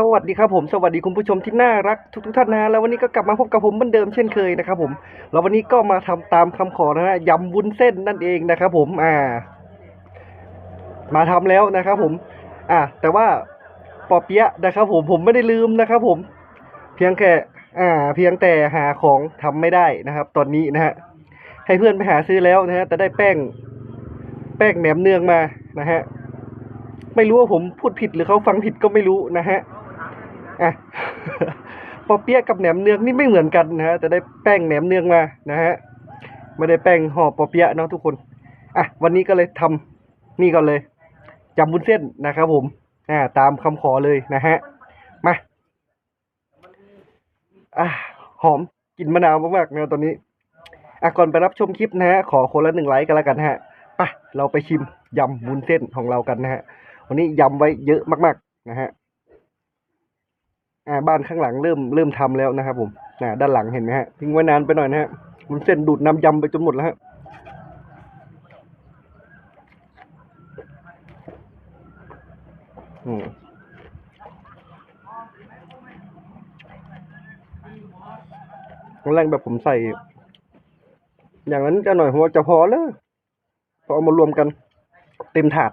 สวัสดีครับผมสวัสดีคุณผู้ชมที่น่ารักทุกทุกท่านนะแล้ววันนี้ก็กลับมาพบกับผมเหมือนเดิมเช่นเคยนะครับผมแล้ววันนี้ก็มาทำตามคำขอนะฮะยำวุ้นเส้นนั่นเองนะครับผมอ่า มาทำแล้วนะครับผม อ่าแต่ว่าปอเปี๊ยะนะครับผมผมไม่ได้ลืมนะครับผม เพียงแค่อ่า เพียงแต่หาของทำไม่ได้นะครับ ตอนนี้นะฮะให้เพื่อนไปหาซื้อแล้วนะฮะแต่ได้แป้ง แป้งแหนมเนืองมานะฮะไม่รู้ว่าผมพูดผิดหรือเขาฟังผิดก็ไม่รู้นะฮะ อะปอเปี๊ยะกับแหนมเนืองนี่ไม่เหมือนกันนะฮะแต่ได้แป้งแหนมเนืองมานะฮะไม่ได้แป้งห่อปอเปี๊ยะเนาะทุกคนอะวันนี้ก็เลยทำนี่ก่อนเลยจำบุญเส้นนะครับผมอ่าตามคำขอเลยนะฮะมาอะหอมกลิ่นมะนาวมากๆนะตอนนี้อะก่อนไปรับชมคลิปนะฮะขอคนละหนึ่งไลค์กันแล้วกันฮะไปเราไปชิมยำบุญเส้นของเรากันนะฮะวันนี้ยำไว้เยอะมาก ๆ นะฮะ อ่าบ้านข้างหลังเริ่มเริ่มทำแล้วนะครับผมอ่าด้านหลังเห็นไหมฮะทิ้งไว้นานไปหน่อยนะฮะบุญเส้นดูดน้ำยำไปจนหมดแล้วฮะอืมแรกแบบผมใส่ อย่างนั้นจะหน่อยหัวาจะพอเลยพอเอามารวมกัน เต็มถาด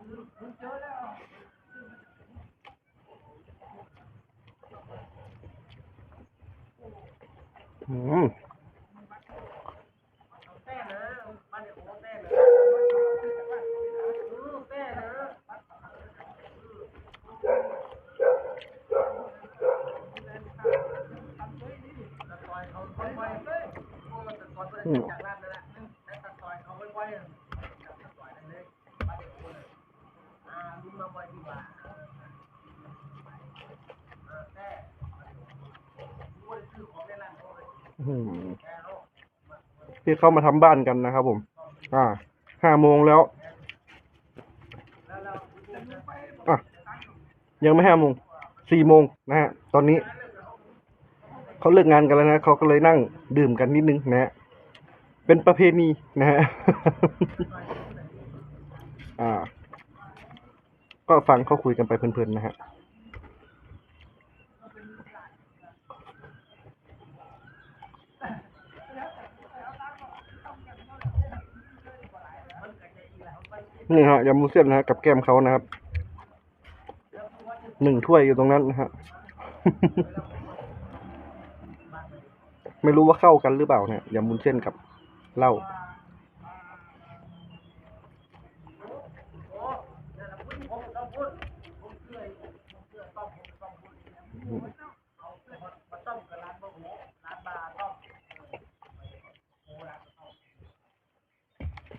อืมอืมอืม ที่เข้ามาทำบ้านกันนะครับผม อ่า ห้าโมงแล้วอะยังไม่ห้าโมง สี่โมงนะฮะ ตอนนี้ เขาเลิกงานกันแล้วนะ เขาก็เลยนั่งดื่มกันนิดนึงนะฮะ เป็นประเพณีนะฮะ อ่า ก็ฟังเขาคุยกันไปเพลินๆนะฮะ นี่ฮะยำมุเส้นนะฮะกับแก้มเขานะครับหนึ่งถ้วยอยู่ตรงนั้นนะฮะไม่รู้ว่าเข้ากันหรือเปล่าเนี่ยยำมุนเส้นกับเหล้า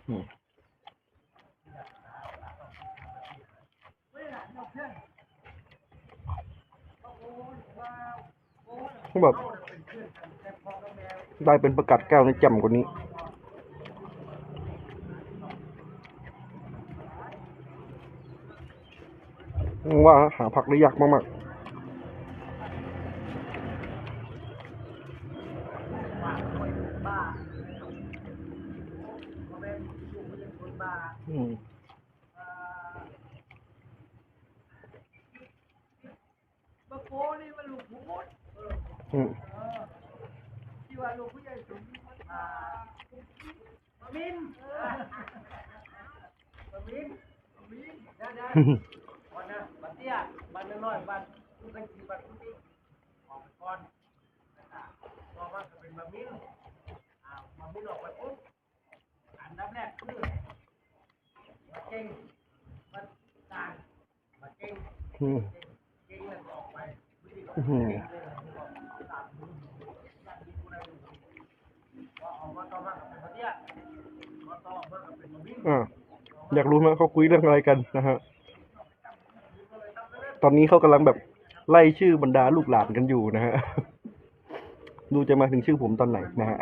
อืม แบบได้เป็นประกาศแก้วในแจ่มกว่านี้ ว่าหาผักได้ยากมากๆอืม บางโกนี่มันลูกผู้มด อืม ที่ว่าลูกผู้ใหญ่สูงอ่ามามินมามินมามินได้ได้วันนะบันเตี้ยบันน้อยๆบันผู้กันจีบันผู้นี้ออกไปก่อนนะครับพอว่าจะเป็นมามินอ่ามามินออกไปปุ๊บอันดับแรกคือมาเก่งมาต่างมาเก่งอืมเก่งแล้วก็ออกไปวิธีอื้อหือ อ่าอยากรู้ไหมเขาคุยเรื่องอะไรกันนะฮะ ตอนนี้เขากำลังแบบไล่ชื่อบรรดาลูกหลานกันอยู่นะฮะ ดูจะมาถึงชื่อผมตอนไหนนะฮะ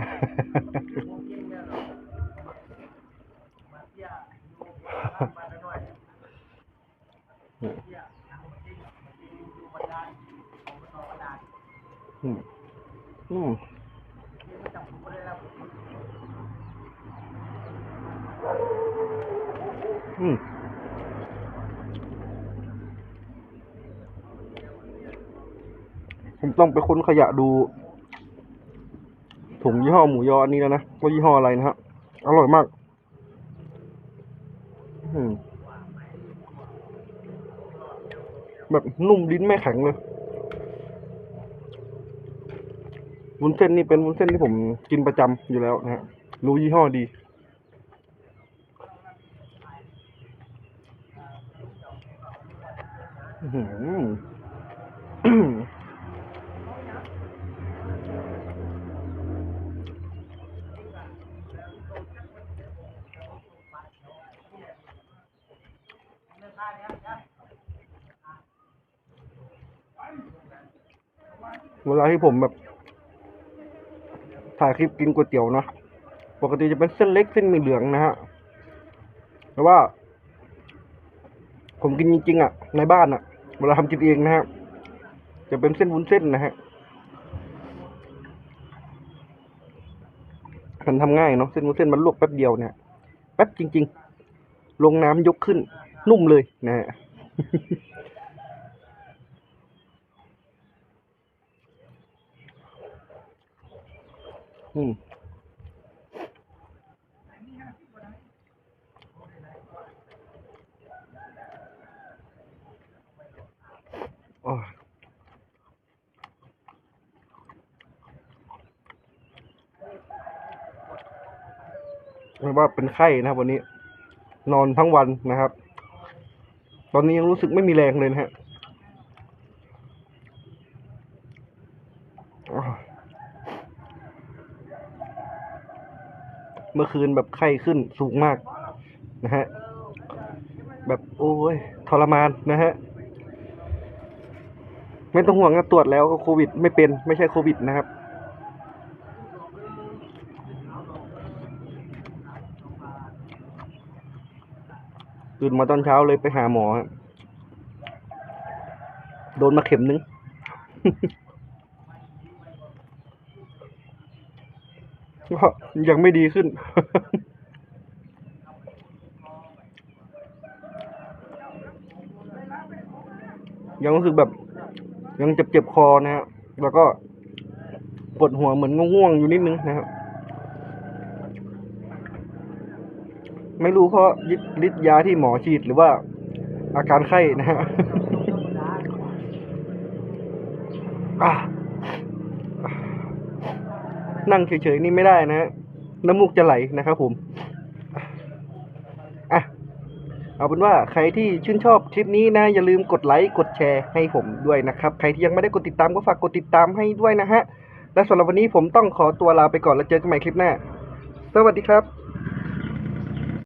อืมอืม อืมผมต้องไปค้นขยะดู ถุงยี่ห้อหมูยออันนี้แล้วนะว่ายี่ห้ออะไรนะฮะ อร่อยมาก อืมแบบนุ่มลิ้นไม่แข็งเลย วุ้นเส้นนี่เป็นวุ้นเส้นที่ผมกินประจำอยู่แล้วนะฮะ รู้ยี่ห้อดี อื้อหือ เวลาที่ผมแบบ ถ่ายคลิปกินก๋วยเตี๋ยวนะ ปกติจะเป็นเส้นเล็กเส้นมีเหลืองนะฮะแต่ว่า ผมกินจริงๆอะ ในบ้านอะ เวลาทำกินเองนะฮะจะเป็นเส้นวุ้นเส้นนะฮะมันทำง่ายเนาะเส้นวุ้นเส้นมันลวกแป๊บเดียวเนี่ยแป๊บจริง ๆ ลงน้ำยกขึ้น นุ่มเลยนะฮะอืม โอ้ยเรียก ว่าเป็นไข้นะครับ วันนี้ นอนทั้งวันนะครับ ตอนนี้ยังรู้สึกไม่มีแรงเลยนะฮะเมื่อคืนแบบไข้ขึ้นสูงมากนะฮะ แบบโอ้ยทรมานนะฮะ ไม่ต้องห่วงนะตรวจแล้วก็โควิด ไม่เป็นไม่ใช่โควิดนะครับ ตื่นมาตอนเช้าเลยไปหาหมอ โดนมาเข็มนึง ก็ยังไม่ดีขึ้น ยังรู้สึกแบบ ยังเจ็บเจ็บๆคอนะฮะ แล้วก็ปวดหัวเหมือนง่วงๆอยู่นิดนึงนะครับ ไม่รู้เพราะยึดฤทธิ์ยาที่หมอฉีดหรือว่า อาการไข้นะฮะนั่งเฉยๆนี่ไม่ได้นะฮะน้ำมูกจะไหลนะครับผมอะเอาเป็นว่าใครที่ชื่นชอบคลิปนี้นะ อย่าลืมกดไลค์กดแชร์ให้ผมด้วยนะครับ ใครที่ยังไม่ได้กดติดตามก็ฝากกดติดตามให้ด้วยนะฮะและสำหรับวันนี้ผมต้องขอตัวลาไปก่อนแล้วเจอกันใหม่คลิปหน้า สวัสดีครับ